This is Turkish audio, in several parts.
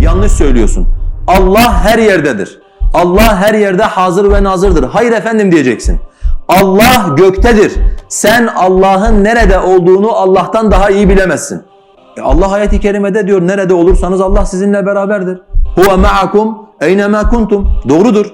Yanlış söylüyorsun. Allah her yerdedir. Allah her yerde hazır ve nazırdır. Hayır efendim diyeceksin. Allah göktedir. Sen Allah'ın nerede olduğunu Allah'tan daha iyi bilemezsin. E Allah ayet-i kerimede diyor nerede olursanız Allah sizinle beraberdir. Huve ma'akum eynema kuntum. Doğrudur.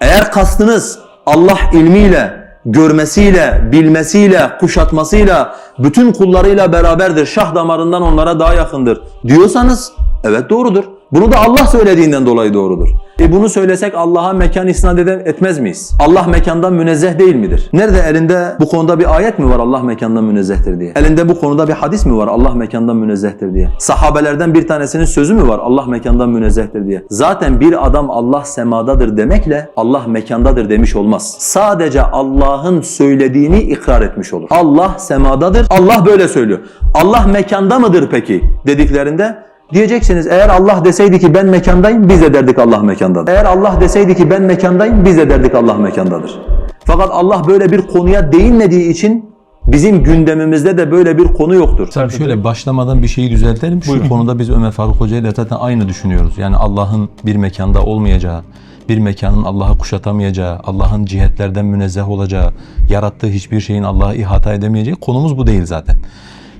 Eğer kastınız Allah ilmiyle, görmesiyle, bilmesiyle, kuşatmasıyla, bütün kullarıyla beraberdir. Şah damarından onlara daha yakındır diyorsanız evet doğrudur. Bunu da Allah söylediğinden dolayı doğrudur. E bunu söylesek Allah'a mekan isnat etmez miyiz? Allah mekandan münezzeh değil midir? Nerede elinde bu konuda bir ayet mi var Allah mekandan münezzehtir diye? Elinde bu konuda bir hadis mi var Allah mekandan münezzehtir diye? Sahabelerden bir tanesinin sözü mü var Allah mekandan münezzehtir diye? Zaten bir adam Allah semadadır demekle Allah mekandadır demiş olmaz. Sadece Allah'ın söylediğini ikrar etmiş olur. Allah semadadır. Allah böyle söylüyor. Allah mekanda mıdır peki dediklerinde Diyeceksiniz eğer Allah deseydi ki ben mekandayım biz de derdik Allah mekandadır. Eğer Allah deseydi ki ben mekandayım biz de derdik Allah mekandadır. Fakat Allah böyle bir konuya değinmediği için bizim gündemimizde de böyle bir konu yoktur. Tabii şöyle başlamadan bir şeyi düzeltelim. Şu konuda biz Ömer Faruk Hoca ile zaten aynı düşünüyoruz. Yani Allah'ın bir mekanda olmayacağı, bir mekanın Allah'ı kuşatamayacağı, Allah'ın cihetlerden münezzeh olacağı, yarattığı hiçbir şeyin Allah'ı ihata edemeyeceği konumuz bu değil zaten.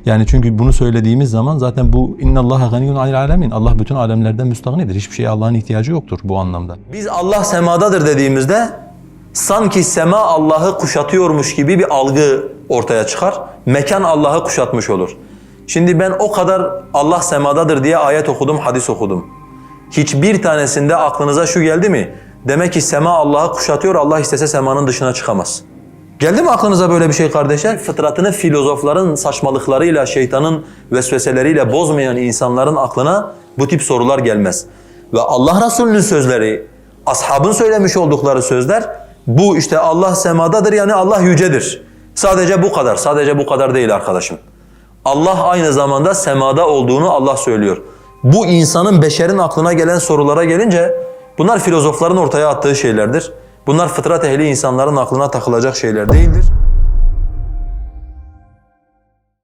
Yani çünkü bunu söylediğimiz zaman zaten bu inna Allaha ganiyun anil alemin. Allah bütün alemlerden müstahnidir. Hiçbir şeye Allah'ın ihtiyacı yoktur bu anlamda. Biz Allah semadadır dediğimizde sanki sema Allah'ı kuşatıyormuş gibi bir algı ortaya çıkar. Mekan Allah'ı kuşatmış olur. Şimdi ben o kadar Allah semadadır diye ayet okudum, hadis okudum. Hiçbir tanesinde aklınıza şu geldi mi? Demek ki sema Allah'ı kuşatıyor, Allah istese semanın dışına çıkamaz. Geldi mi aklınıza böyle bir şey kardeşler? Fıtratını filozofların saçmalıklarıyla, şeytanın vesveseleriyle bozmayan insanların aklına bu tip sorular gelmez. Ve Allah Resulü'nün sözleri, ashabın söylemiş oldukları sözler bu işte Allah semadadır yani Allah yücedir. Sadece bu kadar, sadece bu kadar değil arkadaşım. Allah aynı zamanda semada olduğunu Allah söylüyor. Bu insanın, beşerin aklına gelen sorulara gelince bunlar filozofların ortaya attığı şeylerdir. Bunlar fıtrat ehli insanların aklına takılacak şeyler değildir.